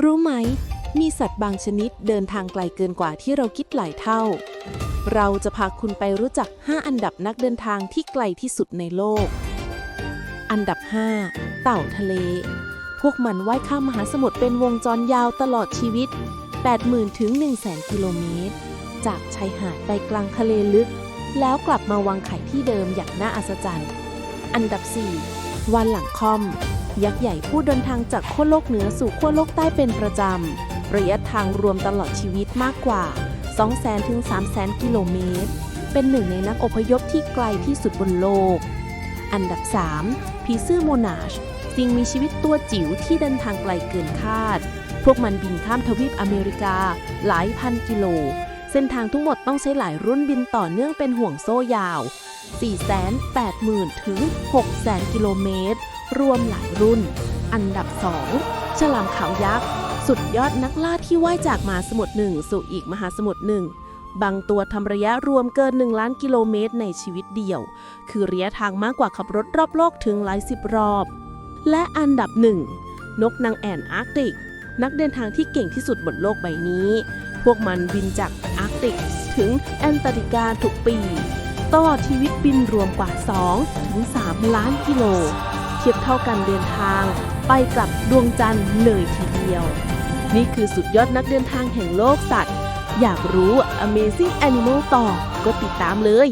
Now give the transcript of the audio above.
รู้ไหม มีสัตว์บางชนิดเดินทางไกลเกินกว่าที่เราคิดหลายเท่า เราจะพาคุณไปรู้จัก 5 อันดับนักเดินทางที่ไกลที่สุดในโลก อันดับ 5 เต่าทะเล พวกมันว่ายข้ามมหาสมุทรเป็นวงจรยาวตลอดชีวิต 80,000 ถึง 100,000 กิโลเมตร จากชายหาดไปกลางทะเลลึก แล้วกลับมาวางไข่ที่เดิมอย่างน่าอัศจรรย์ อันดับ 4 วันหลังคอม ยักษ์ใหญ่ผู้เดินทางจากขั้วโลกเหนือสู่ขั้วโลกใต้เป็นประจำ ระยะทางรวมตลอดชีวิตมากกว่า 200,000ถึง300,000 กิโลเมตร เป็นหนึ่งในนักอพยพที่ไกลที่สุดบนโลก อันดับ 3 ผีเสื้อโมนาชสิ่งมีชีวิตตัวจิ๋วที่เดินทางไกลเกินคาด พวกมันบินข้ามทวีปอเมริกาหลายพันกิโล เส้นทางทั้งหมดต้องใช้หลายรุ่นบินต่อเนื่องเป็นห่วงโซ่ยาว 480,000 ถึง 600,000 กิโลเมตร รวมหลายรุ่น อันดับ 2 ฉลามขาวยักษ์ สุดยอดนักล่าที่ว่ายจากมหาสมุทรหนึ่งสู่อีกมหาสมุทรหนึ่งบางตัวทำระยะรวมเกิน 1 ล้านกิโลเมตรในชีวิตเดียว คือระยะทางมากกว่าขับรถรอบโลกถึงหลายสิบรอบ และอันดับหนึ่งนกนางแอ่นอาร์กติก นักเดินทางที่เก่งที่สุดบนโลกใบนี้ พวกมันบินจากอาร์กติกถึงแอนตาร์กติกาทุกปีตลอชีวิตบินรวมกว่า2ถึง3ล้านกิโล ทียบเท่ากันเดินทาง ไปกลับดวงจันทร์เลยทีเดียว นี่คือสุดยอดนักเดินทางแห่งโลกสัตว์ อยากรู้ Amazing Animal ต่อ ก็ติดตามเลย